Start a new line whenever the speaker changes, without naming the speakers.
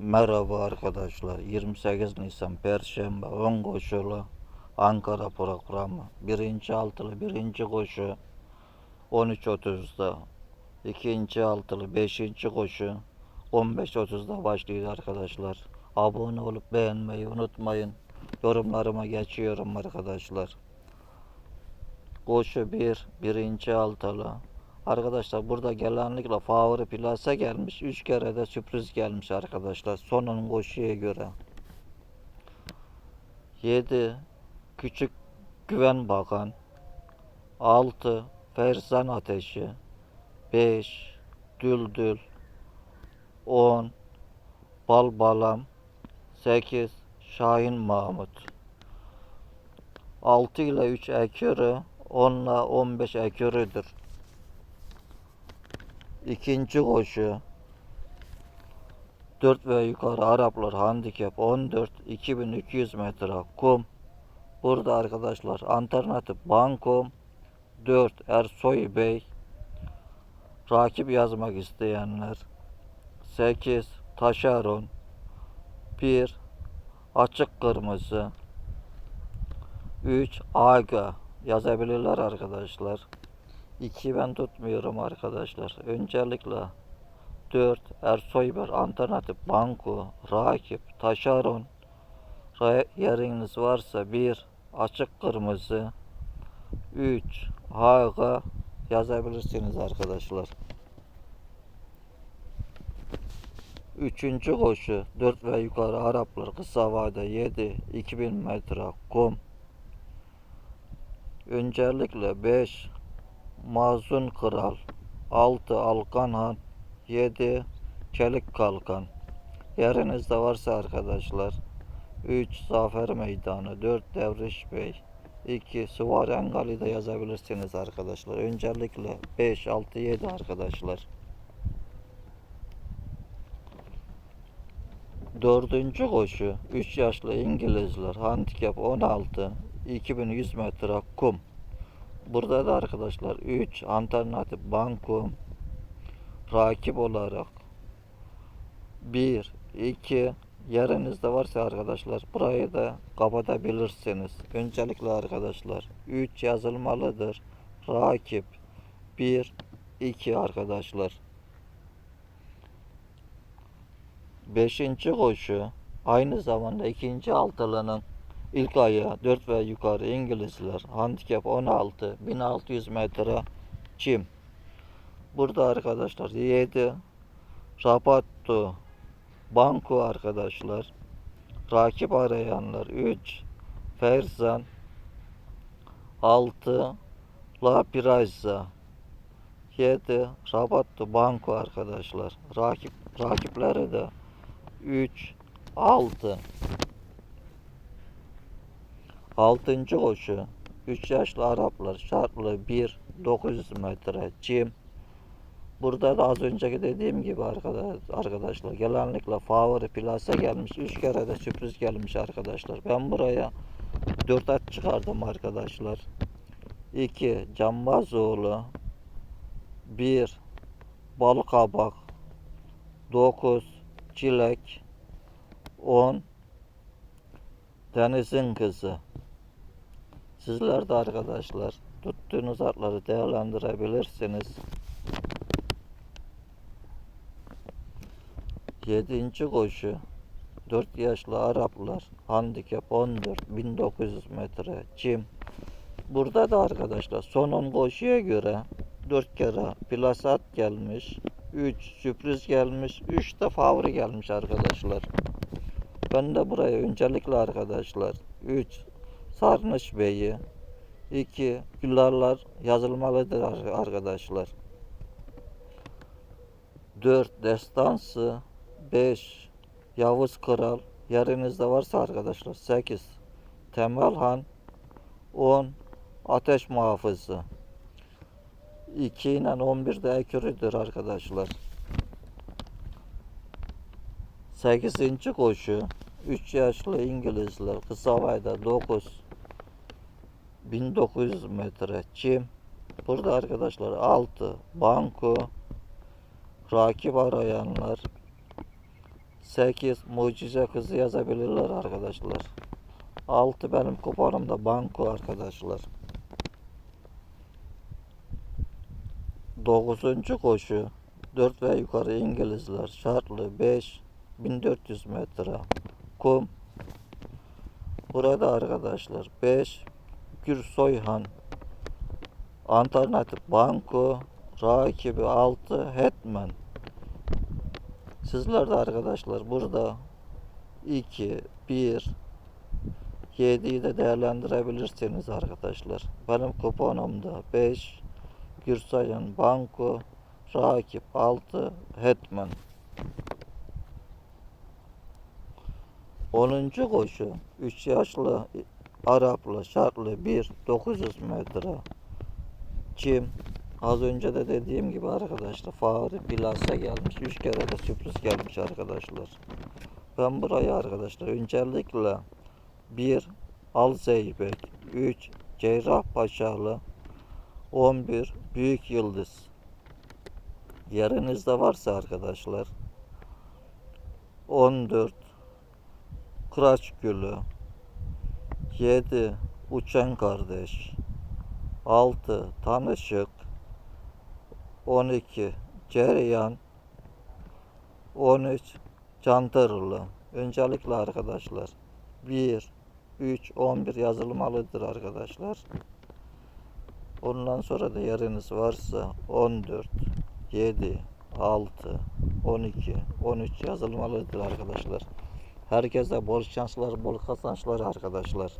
Merhaba arkadaşlar. 28 Nisan Perşembe 10 koşulu Ankara programı. Birinci altılı birinci koşu 13.30'da. ikinci altılı beşinci koşu 15.30'da başlıyor arkadaşlar. Abone olup beğenmeyi unutmayın. Yorumlarıma geçiyorum arkadaşlar. Koşu 1, birinci altılı. Arkadaşlar burada genellikle favori plase gelmiş. 3 kere de sürpriz gelmiş arkadaşlar. Sonun koşuya göre. 7 Küçük Güven Bakan. 6 Ferzan Ateşi. 5 Düldül. 10 Bal Balam 8 Şahin Mahmut. 6 ile 3 ekürü 10 ile 15 ekürüdür. İkinci koşu. 4 ve yukarı Araplar handikap 14 2200 metre kum. Burada arkadaşlar alternatif bankom 4 Ersoy Bey. Rakip yazmak isteyenler. 8 Taşeron. 1 açık kırmızı. 3 Aga. Yazabilirler arkadaşlar. 2 ben tutmuyorum arkadaşlar. Öncelikle 4 Ersoyber alternatif banko rakip taşeron Ra- yeriniz varsa 1 açık kırmızı 3 Haga yazabilirsiniz arkadaşlar. Üçüncü koşu 4 ve yukarı Araplar kısa vade 7 2000 metre kum Öncelikle 5 Mazun Kral 6 Alkan Han 7 Çelik Kalkan Yerinizde varsa arkadaşlar 3 Zafer Meydanı 4 Devriş Bey 2 Suvar Engali de yazabilirsiniz arkadaşlar. Öncelikle 5, 6, 7 arkadaşlar. Dördüncü koşu 3 yaşlı İngilizler handikap 16 2100 metre kum. Burada da arkadaşlar 3 alternatif bankum rakip olarak 1 2 yerinizde varsa arkadaşlar burayı da kapatabilirsiniz. Öncelikle arkadaşlar 3 yazılmalıdır. Rakip 1 2 arkadaşlar. Beşinci koşu aynı zamanda ikinci altılının ilk ayağı 4 ve yukarı İngilizler handikap 16 1600 metre çim. Burada arkadaşlar 7 Rapatto Banko arkadaşlar. Rakip arayanlar 3 Ferzan 6 La Pirazza 7 Rabatto Banko arkadaşlar. Rakip rakipleri de 3 6 Altıncı koşu. 3 yaşlı Araplar. Şartlı 1 900 metre çim. Burada da az önceki dediğim gibi arkadaş, arkadaşlar genellikle favori plase gelmiş. 3 kere de sürpriz gelmiş arkadaşlar. Ben buraya 4 at çıkardım arkadaşlar. 2 Cambazoğlu 1 Balıkabak 9 Çilek. 10 Denizin Kızı Sizler de arkadaşlar tuttuğunuz atları değerlendirebilirsiniz. Yedinci koşu 4 yaşlı Araplar handikap 14 1900 metre çim. Burada da arkadaşlar son 10 koşuya göre 4 kere plasat gelmiş. 3 sürpriz gelmiş. 3 de favori gelmiş arkadaşlar. Ben de buraya öncelikle arkadaşlar 3 Sarnıç Bey'i. 2 Gülarlar yazılmalıdır ar- arkadaşlar. 4 Destansı. 5 Yavuz Kral. Yerinizde varsa arkadaşlar 8 Temel Han. 10 Ateş Muhafızı. 2 ile 11 de ekürüdür arkadaşlar. 8. koşu. 3 yaşlı İngilizler kısa vayda 9 1900 metre çim burada arkadaşlar 6 banko rakip arayanlar 8 mucize kızı yazabilirler arkadaşlar. 6 benim kuponumda banko arkadaşlar. 9. koşu 4 ve yukarı İngilizler şartlı 5 1400 metre kum burada arkadaşlar 5 Gür Soyhan alternatif banko rakibi 6 Hetman Sizler de arkadaşlar burada 2 1 7'yi de değerlendirebilirsiniz arkadaşlar. Benim kuponumda 5 Gürsayan Banko Rakip 6 Hetman 10. koşu 3 yaşlı Araplı şartlı 1 900 metre Çim Az önce de dediğim gibi arkadaşlar Fahri Bilas'a gelmiş. 3 kere de sürpriz gelmiş arkadaşlar. Ben buraya arkadaşlar öncelikle 1 Alzeybek 3 Cerrahpaşalı 11 Büyük Yıldız Yerinizde varsa arkadaşlar 14 Kıraç Gülü 7 Uçan Kardeş. 6 Tanışık. 12 Cereyan. 13 Cantarılı Öncelikle arkadaşlar. 1 3 11 yazılmalıdır arkadaşlar. Ondan sonra da yeriniz varsa 14 7 6 12 13 yazılmalıdır arkadaşlar. Herkese bol şanslar, bol kazançlar arkadaşlar.